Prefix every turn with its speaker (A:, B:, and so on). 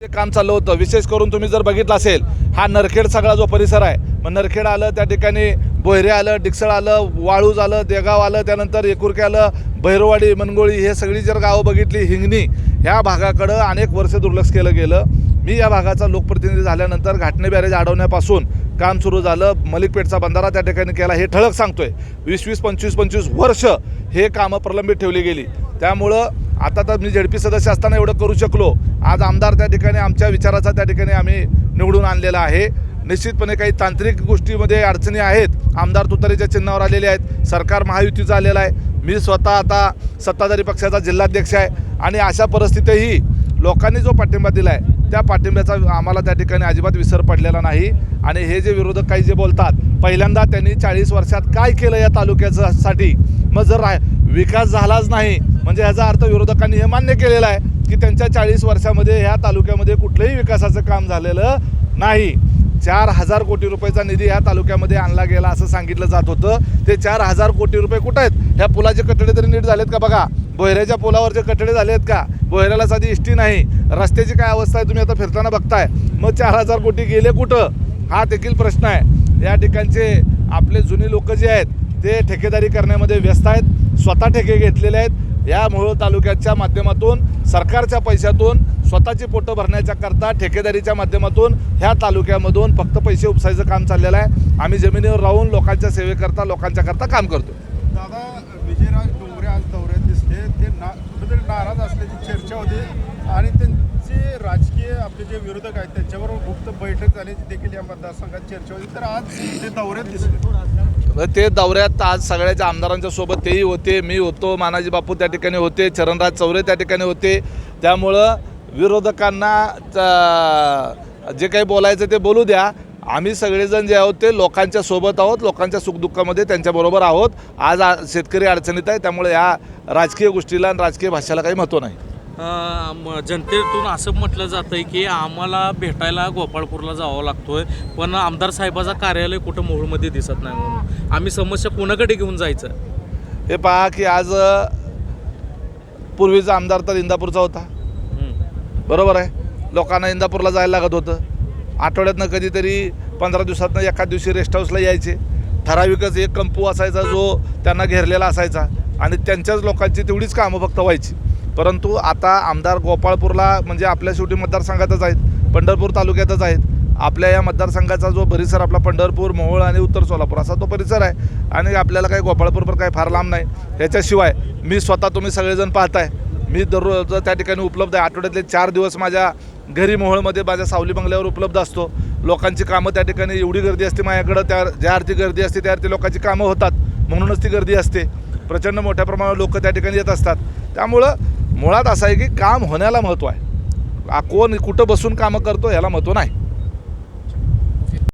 A: जे काम चाललं होतं विशेष करून तुम्ही जर बघितलं असेल हा नरखेड सगळा जो परिसर आहे मग नरखेड आलं त्या ठिकाणी बोयरे आलं डिक्सळ आलं वाळूज आलं देगाव आलं त्यानंतर एकुरके आलं भैरवाडी मनगोळी हे सगळी जर गावं बघितली हिंगणी ह्या भागाकडं अनेक वर्ष दुर्लक्ष केलं गेलं. मी या भागाचा लोकप्रतिनिधी झाल्यानंतर घाटणे बॅरेज अडवण्यापासून काम सुरू झालं. मलिकपेठचा बंधारा त्या ठिकाणी केला. हे ठळक सांगतोय. वीस वीस पंचवीस पंचवीस वर्ष हे कामं प्रलंबित ठेवली गेली. त्यामुळं आता तर मी झेडपी सदस्य असताना एवढं करू शकलो. आज आमदार त्या ठिकाणी आमच्या विचाराचा त्या ठिकाणी आम्ही निवडून आणलेला आहे. निश्चितपणे काही तांत्रिक गोष्टीमध्ये अडचणी आहेत. आमदार तुतारीच्या चिन्हावर आलेले आहेत. सरकार महायुतीचं आलेलं आहे. मी स्वतः आता सत्ताधारी पक्षाचा जिल्हाध्यक्ष आहे. आणि अशा परिस्थितीतही लोकांनी जो पाठिंबा दिला आहे त्या पाठिंब्याचा आम्हाला त्या ठिकाणी अजिबात विसर पडलेला नाही. आणि हे जे विरोधक काही जे बोलतात पहिल्यांदा त्यांनी चाळीस वर्षात काय केलं या तालुक्याचं साठी मग जर विकास झालाच नाही म्हणजे याचा अर्थ विरोधकांनी हे मान्य केलेलं आहे की त्यांच्या चाळीस वर्षामध्ये ह्या तालुक्यामध्ये कुठलंही विकासाचं काम झालेलं नाही. चार हजार कोटी रुपयाचा निधी ह्या तालुक्यामध्ये आणला गेला असं सांगितलं जात होतं. ते चार हजार कोटी रुपये कुठं आहेत? ह्या पुलाचे कठडे तरी नीट झालेत का बघा? बोहऱ्याच्या पुलावरचे कठडे झाले आहेत का? बोहऱ्याला साधी इष्टी नाही. रस्त्याची काय अवस्था आहे तुम्ही आता फिरताना बघताय. मग चार हजार कोटी गेले कुठं? हा देखील प्रश्न आहे. या ठिकाणचे आपले जुने लोक जे आहेत ते ठेकेदारी करण्यामध्ये व्यस्त आहेत. स्वतः ठेके घेतलेले आहेत. या मोहोळ तालुक्याच्या माध्यमातून सरकारच्या पैशातून स्वतःची पोटं भरण्याच्या करता ठेकेदारीच्या माध्यमातून ह्या तालुक्यामधून फक्त पैसे उपसायचं काम चाललेलं आहे. आम्ही जमिनीवर राहून लोकांच्या सेवेकरता लोकांच्याकरता काम करतो
B: दादा विजयराज डोंगरे आज दौऱ्यात दिसले. ते ना कुठेतरी नाराज असल्याची चर्चा होती. आणि त्यांचे राजकीय आपले जे विरोधक आहेत त्यांच्याबरोबर गुप्त बैठक झाल्याची देखील या मतदारसंघात चर्चा होती. तर आज ते दौऱ्यात दिसले.
A: ते दौऱ्यात आज सगळ्याच्या आमदारांच्या सोबत तेही होते. मी होतो मानाजी बापू त्या ठिकाणी होते चरणराज चौरे त्या ठिकाणी होते. त्यामुळं विरोधकांना च- जे काही बोलायचं ते बोलू द्या. आम्ही सगळेजण जे आहोत ते लोकांच्या सोबत आहोत लोकांच्या सुखदुःखामध्ये त्यांच्याबरोबर आहोत. आज शेतकरी अडचणीत आहे त्यामुळे या राजकीय गोष्टीला आणि राजकीय भाषेला काही महत्त्व नाही.
C: जनतेतून असं म्हटलं जातं आहे की आम्हाला भेटायला गोपाळपूरला जावं लागतोय पण आमदार साहेबाचं कार्यालय कुठं मोहोळमध्ये दिसत नाही म्हणून. आम्ही समस्या कोणाकडे घेऊन जायचं?
A: हे पहा की आज पूर्वीचा आमदार तर इंदापूरचा होता. बरोबर आहे. लोकांना इंदापूरला जायला लागत होतं. आठवड्यातनं कधीतरी पंधरा दिवसातनं एका दिवशी रेस्ट हाऊसला यायचे. ठराविकच एक कंपू असायचा जो त्यांना घेरलेला असायचा आणि त्यांच्याच लोकांची तेवढीच कामं फक्त व्हायची. परंतु आता आमदार गोपाळपूरला म्हणजे आपल्या शेवटी मतदारसंघातच आहेत पंढरपूर तालुक्यातच आहेत. आपल्या या मतदारसंघाचा जो परिसर आपला पंढरपूर मोहोळ आणि उत्तर सोलापूर असा तो परिसर आहे. आणि आपल्याला काही गोपाळपूर काही फार लांब नाही. ह्याच्याशिवाय मी स्वतः तुम्ही सगळेजण पाहताय. मी दररोज त्या ठिकाणी उपलब्ध आहे. आठवड्यातले चार दिवस माझ्या घरी मोहोळमध्ये माझ्या सावली बंगल्यावर उपलब्ध असतो. लोकांची कामं त्या ठिकाणी एवढी गर्दी असते माझ्याकडं त्या ज्या अर्थी गर्दी असते त्या अर्थी लोकांची कामं होतात. म्हणूनच ती गर्दी असते. प्रचंड मोठ्या प्रमाणावर लोक त्या ठिकाणी येत असतात. त्यामुळं मुळात असं आहे की काम होण्याला महत्त्व आहे. कोण कुठं बसून कामं करतो याला महत्त्व नाही.